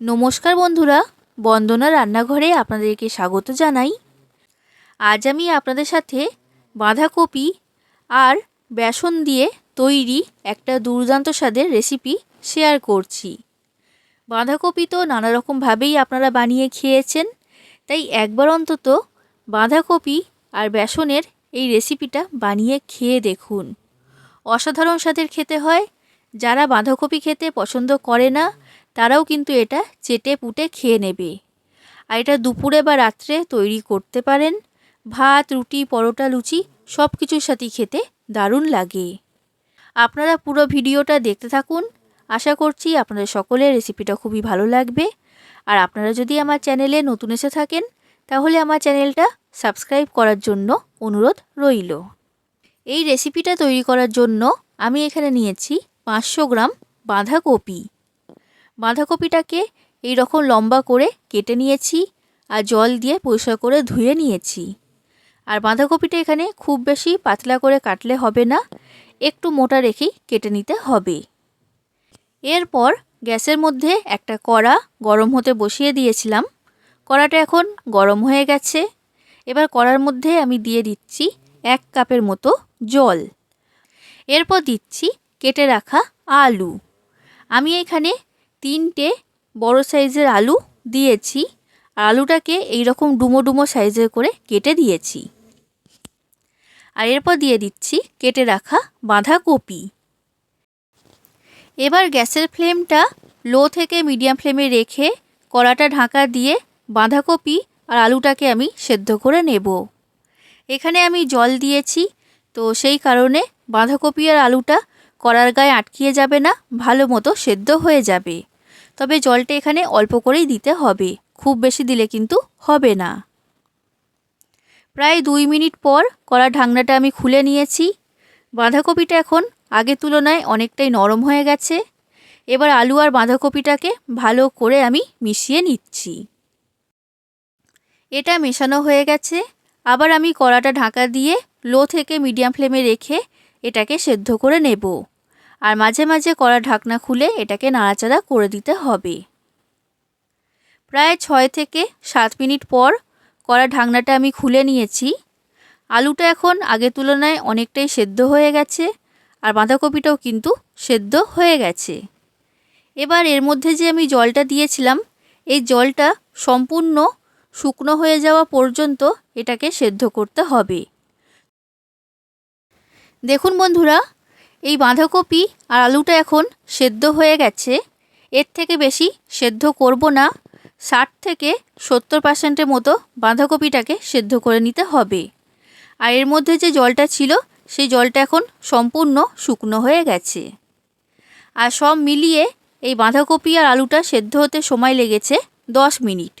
নমস্কার বন্ধুরা, বন্দনা রান্নাঘরে আপনাদেরকে স্বাগত জানাই। আজ আমি আপনাদের সাথে বাঁধাকপি আর বেসন দিয়ে তৈরি একটা দুর্দান্ত স্বাদের রেসিপি শেয়ার করছি। বাঁধাকপি তো নানা রকমভাবেই আপনারা বানিয়ে খেয়েছেন, তাই একবার অন্তত বাঁধাকপি আর বেসনের এই রেসিপিটা বানিয়ে খেয়ে দেখুন। অসাধারণ স্বাদের খেতে হয়, যারা বাঁধাকপি খেতে পছন্দ করে না তারাও কিন্তু এটা চেটে পুটে খেয়ে নেবে। আর এটা দুপুরে বা রাত্রে তৈরি করতে পারেন। ভাত, রুটি, পরোটা, লুচি সব কিছুর সাথেই খেতে দারুণ লাগে। আপনারা পুরো ভিডিওটা দেখতে থাকুন। আশা করছি আপনাদের সকলের রেসিপিটা খুবই ভালো লাগবে। আর আপনারা যদি আমার চ্যানেলে নতুন এসে থাকেন, তাহলে আমার চ্যানেলটা সাবস্ক্রাইব করার জন্য অনুরোধ রইল। এই রেসিপিটা তৈরি করার জন্য আমি এখানে নিয়েছি পাঁচশো গ্রাম বাঁধাকপি। বাঁধাকপিটাকে এই রকম লম্বা করে কেটে নিয়েছি আর জল দিয়ে পরিষ্কার করে ধুয়ে নিয়েছি। আর বাঁধাকপিটা এখানে খুব বেশি পাতলা করে কাটলে হবে না, একটু মোটা রেখেই কেটে নিতে হবে। এরপর গ্যাসের মধ্যে একটা কড়া গরম হতে বসিয়ে দিয়েছিলাম। কড়াটা এখন গরম হয়ে গেছে। এবার কড়ার মধ্যে আমি দিয়ে দিচ্ছি এক কাপের মতো জল। এরপর দিচ্ছি কেটে রাখা আলু। আমি এখানে তিনটে বড় সাইজের আলু দিয়েছি। আর আলুটাকে এইরকম ডুমো ডুমো সাইজের করে কেটে দিয়েছি। আর এরপর দিয়ে দিচ্ছি কেটে রাখা বাঁধাকপি। এবার গ্যাসের ফ্লেমটা লো থেকে মিডিয়াম ফ্লেমে রেখে কড়াটা ঢাকা দিয়ে বাঁধাকপি আর আলুটাকে আমি সেদ্ধ করে নেব। এখানে আমি জল দিয়েছি, তো সেই কারণে বাঁধাকপি আর আলুটা কড়ার গায়ে আটকিয়ে যাবে না, ভালো মতো সেদ্ধ হয়ে যাবে। তবে জলটা এখানে অল্প করেই দিতে হবে। খুব বেশি দিলে কিন্তু হবে না। প্রায় দুই মিনিট পর কড়া ঢাকনাটা আমি খুলে নিয়েছি। বাঁধাকপিটা এখন আগের তুলনায় অনেকটাই নরম হয়ে গেছে। এবার আলু আর বাঁধাকপিটাকে ভালো করে আমি মিশিয়ে নিচ্ছি। এটা মেশানো হয়ে গেছে। আবার আমি কড়াটা ঢাকা দিয়ে লো থেকে মিডিয়াম ফ্লেমে রেখে এটাকে সেদ্ধ করে নেব। আর মাঝে মাঝে কড়া ঢাকনা খুলে এটাকে নাড়াচাড়া করে দিতে হবে। প্রায় ছয় থেকে সাত মিনিট পর কড়া ঢাকনাটা আমি খুলে নিয়েছি। আলুটা এখন আগের তুলনায় অনেকটাই সেদ্ধ হয়ে গেছে আর বাঁধাকপিটাও কিন্তু সেদ্ধ হয়ে গেছে। এবার এর মধ্যে যে আমি জলটা দিয়েছিলাম, এই জলটা সম্পূর্ণ শুকনো হয়ে যাওয়া পর্যন্ত এটাকে সেদ্ধ করতে হবে। দেখুন বন্ধুরা এই বাঁধাকপি আর আলুটা এখন সেদ্ধ হয়ে গেছে। এর থেকে বেশি সেদ্ধ করব না। ষাট থেকে সত্তর পার্সেন্টের মতো বাঁধাকপিটাকে সেদ্ধ করে নিতে হবে। আর এর মধ্যে যে জলটা ছিল, সেই জলটা এখন সম্পূর্ণ শুকনো হয়ে গেছে। আর সব মিলিয়ে এই বাঁধাকপি আর আলুটা সেদ্ধ হতে সময় লেগেছে দশ মিনিট।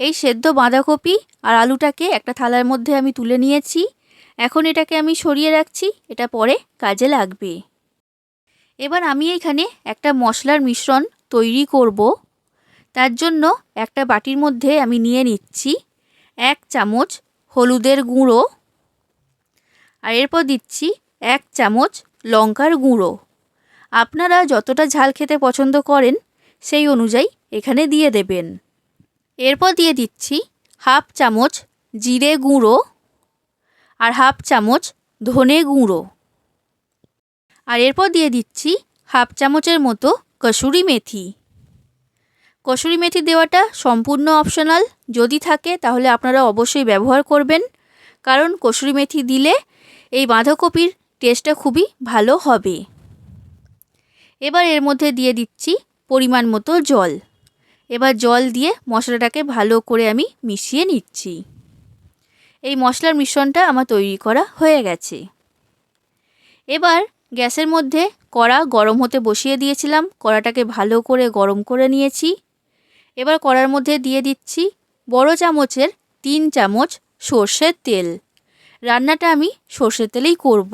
এই সেদ্ধ বাঁধাকপি আর আলুটাকে একটা থালার মধ্যে আমি তুলে নিয়েছি। এখন এটাকে আমি সরিয়ে রাখছি, এটা পরে কাজে লাগবে। এবার আমি এখানে একটা মশলার মিশ্রণ তৈরি করব। তার জন্য একটা বাটির মধ্যে আমি নিয়ে নিচ্ছি এক চামচ হলুদের গুঁড়ো আর এরপর দিচ্ছি এক চামচ লঙ্কার গুঁড়ো। আপনারা যতটা ঝাল খেতে পছন্দ করেন, সেই অনুযায়ী এখানে দিয়ে দেবেন। এরপর দিয়ে দিচ্ছি হাফ চামচ জিরে গুঁড়ো আর হাফ চামচ ধনে গুঁড়ো। আর এরপর দিয়ে দিচ্ছি হাফ চামচের মতো কসুরি মেথি। কসুরি মেথি দেওয়াটা সম্পূর্ণ অপশনাল। যদি থাকে, তাহলে আপনারা অবশ্যই ব্যবহার করবেন। কারণ কসুরি মেথি দিলে এই বাঁধাকপির টেস্টটা খুবই ভালো হবে। এবার এর মধ্যে দিয়ে দিচ্ছি পরিমাণ মতো জল। এবার জল দিয়ে মশলাটাকে ভালো করে আমি মিশিয়ে নিচ্ছি। এই মশলার মিশ্রণটা আমার তৈরি করা হয়ে গেছে। এবার গ্যাসের মধ্যে কড়া গরম হতে বসিয়ে দিয়েছিলাম। কড়াটাকে ভালো করে গরম করে নিয়েছি। এবার কড়ার মধ্যে দিয়ে দিচ্ছি বড় চামচের তিন চামচ সর্ষের তেল। রান্নাটা আমি সর্ষের তেলেই করব।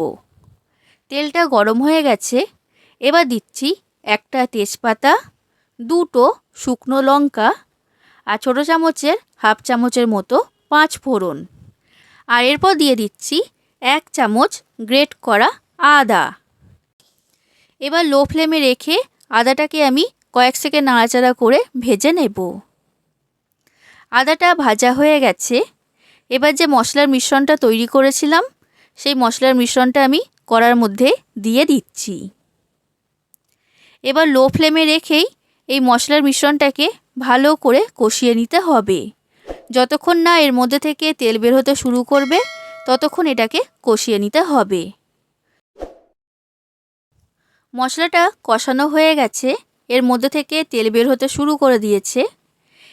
তেলটা গরম হয়ে গেছে। এবার দিচ্ছি একটা তেজপাতা, দুটো শুকনো লঙ্কা আর ছোটো চামচের হাফ চামচের মতো পাঁচ ফোড়ন আর এরপর দিয়ে দিচ্ছি এক চামচ গ্রেট করা আদা। এবার লো ফ্লেমে রেখে আদাটাকে আমি কয়েক সেকেন্ড নাড়াচাড়া করে ভেজে নেব। আদাটা ভাজা হয়ে গেছে। এবার যে মশলার মিশ্রণটা তৈরি করেছিলাম, সেই মশলার মিশ্রণটা আমি কড়ার মধ্যে দিয়ে দিচ্ছি। এবার লো ফ্লেমে রেখেই এই মশলার মিশ্রণটাকে ভালো করে কষিয়ে নিতে হবে। যতক্ষণ না এর মধ্যে থেকে তেল বের হতে শুরু করবে, ততক্ষণ এটাকে কষিয়ে নিতে হবে। মশলাটা কষানো হয়ে গেছে, এর মধ্যে থেকে তেল বের হতে শুরু করে দিয়েছে।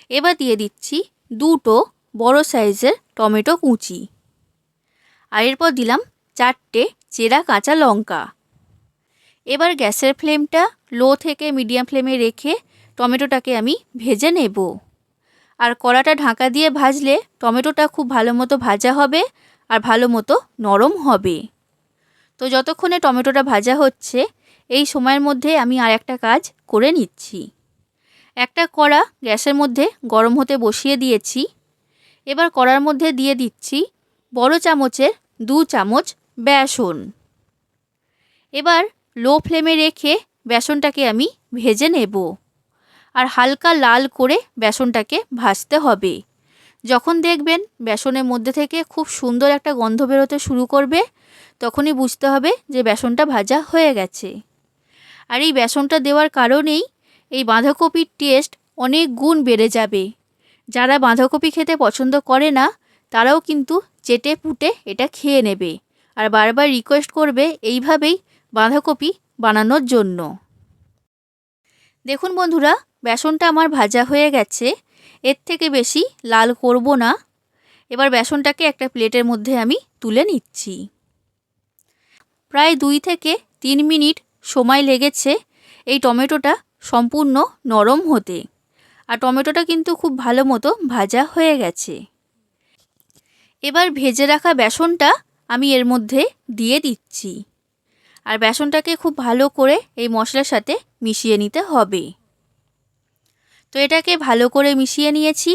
এবার দিয়ে দিচ্ছি দুটো বড় সাইজের টমেটো কুচি। আর এরপর দিলাম চারটে চেরা কাঁচা লঙ্কা। এবার গ্যাসের ফ্লেমটা লো থেকে মিডিয়াম ফ্লেমে রেখে টমেটোটাকে আমি ভেজে নেব। আর কড়াটা ঢাকা দিয়ে ভাজলে টমেটোটা খুব ভালো মতো ভাজা হবে আর ভালো মতো নরম হবে। তো যতক্ষণে টমেটোটা ভাজা হচ্ছে, এই সময়ের মধ্যে আমি আর একটা কাজ করে নিচ্ছি। একটা কড়া গ্যাসের মধ্যে গরম হতে বসিয়ে দিয়েছি। এবার কড়ার মধ্যে দিয়ে দিচ্ছি বড় চামচের দু চামচ বেসন। এবার লো ফ্লেমে রেখে বেসনটাকে আমি ভেজে নেব। আর হালকা লাল করে বেসনটাকে ভাজতে হবে। যখন দেখবেন বেসনের মধ্যে থেকে খুব সুন্দর একটা গন্ধ বেরোতে শুরু করবে, তখনই বুঝতে হবে যে বেসনটা ভাজা হয়ে গেছে। আর এই বেসনটা দেওয়ার কারণেই এই বাঁধাকপির টেস্ট অনেক গুণ বেড়ে যাবে। যারা বাঁধাকপি খেতে পছন্দ করে না, তারাও কিন্তু চেটে পুটে এটা খেয়ে নেবে আর বারবার রিকোয়েস্ট করবে এইভাবেই বাঁধাকপি বানানোর জন্য। দেখুন বন্ধুরা বেসনটা আমার ভাজা হয়ে গেছে। এর থেকে বেশি লাল করব না। এবার বেসনটাকে একটা প্লেটের মধ্যে আমি তুলে নিচ্ছি। প্রায় দুই থেকে তিন মিনিট সময় লেগেছে এই টমেটোটা সম্পূর্ণ নরম হতে। আর টমেটোটা কিন্তু খুব ভালো মতো ভাজা হয়ে গেছে। এবার ভেজে রাখা বেসনটা আমি এর মধ্যে দিয়ে দিচ্ছি। আর বেসনটাকে খুব ভালো করে এই মশলার সাথে মিশিয়ে নিতে হবে। তো এটাকে ভালো করে মিশিয়ে নিয়েছি।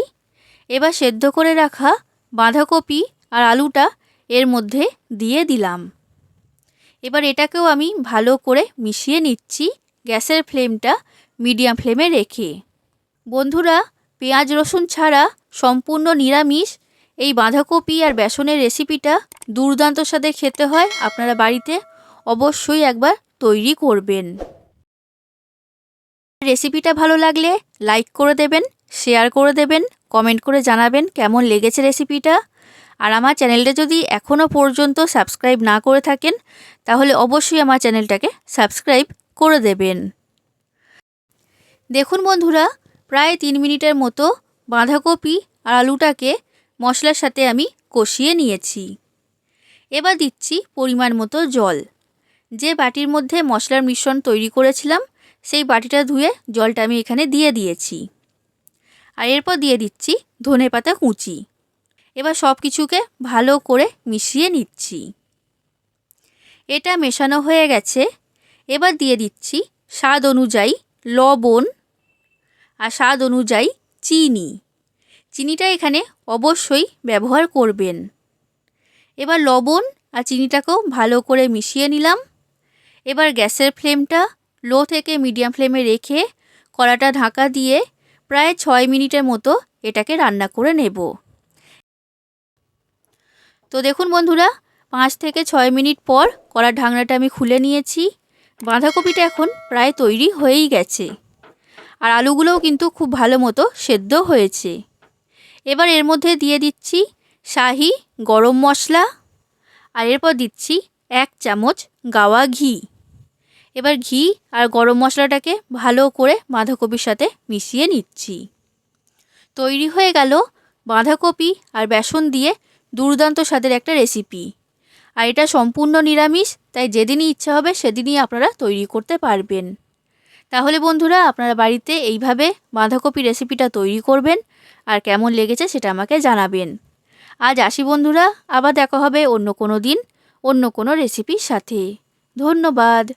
এবার সেদ্ধ করে রাখা বাঁধাকপি আর আলুটা এর মধ্যে দিয়ে দিলাম। এবার এটাকেও আমি ভালো করে মিশিয়ে নিচ্ছি গ্যাসের ফ্লেমটা মিডিয়াম ফ্লেমে রেখে। বন্ধুরা, পেঁয়াজ রসুন ছাড়া সম্পূর্ণ নিরামিষ। এই বাঁধাকপি আর বেসনের রেসিপিটা দুর্দান্ত স্বাদে খেতে হয়। আপনারা বাড়িতে অবশ্যই একবার তৈরি করবেন। রেসিপিটা ভালো লাগলে লাইক করে দেবেন, শেয়ার করে দেবেন, কমেন্ট করে জানাবেন কেমন লেগেছে রেসিপিটা। আর আমার চ্যানেলটা যদি এখনও পর্যন্ত সাবস্ক্রাইব না করে থাকেন, তাহলে অবশ্যই আমার চ্যানেলটাকে সাবস্ক্রাইব করে দেবেন। দেখুন বন্ধুরা, প্রায় তিন মিনিটের মতো বাঁধাকপি আর আলুটাকে মশলার সাথে আমি কষিয়ে নিয়েছি। এবার দিচ্ছি পরিমাণ মতো জল। যে বাটির মধ্যে মশলার মিশ্রণ তৈরি করেছিলাম সেই বাটিটা ধুয়ে জলটা আমি এখানে দিয়ে দিয়েছি। আর এরপর দিয়ে দিচ্ছি ধনে পাতা কুচি। এবার সব কিছুকে ভালো করে মিশিয়ে নিচ্ছি। এটা মেশানো হয়ে গেছে। এবার দিয়ে দিচ্ছি স্বাদ অনুযায়ী লবণ আর স্বাদ অনুযায়ী চিনি। চিনিটা এখানে অবশ্যই ব্যবহার করবেন। এবার লবণ আর চিনিটাকেও ভালো করে মিশিয়ে নিলাম। এবার গ্যাসের ফ্লেমটা লো থেকে মিডিয়াম ফ্লেমে রেখে কড়াটা ঢাকা দিয়ে প্রায় ছয় মিনিটের মতো এটাকে রান্না করে নেব। তো দেখুন বন্ধুরা, পাঁচ থেকে ছয় মিনিট পর কড়ার ঢাকনাটা আমি খুলে নিয়েছি। বাঁধাকপিটা এখন প্রায় তৈরি হয়েই গেছে। আর আলুগুলোও কিন্তু খুব ভালো মতো সেদ্ধ হয়েছে। এবার এর মধ্যে দিয়ে দিচ্ছি শাহি গরম মশলা। আর এরপর দিচ্ছি এক চামচ গাওয়া ঘি। এবার ঘি আর গরম মশলাটাকে ভালো করে বাঁধাকপির সাথে মিশিয়ে নিচ্ছি। তৈরি হয়ে গেল বাঁধাকপি আর বেসন দিয়ে দুর্দান্ত স্বাদের একটা রেসিপি। আর এটা সম্পূর্ণ নিরামিষ, তাই যেদিনই ইচ্ছা হবে সেদিনই আপনারা তৈরি করতে পারবেন। তাহলে বন্ধুরা, আপনারা বাড়িতে এইভাবে বাঁধাকপি রেসিপিটা তৈরি করবেন আর কেমন লেগেছে সেটা আমাকে জানাবেন। আজ আসি বন্ধুরা, আবার দেখা হবে অন্য কোনো দিন, অন্য কোনো রেসিপির সাথে। ধন্যবাদ।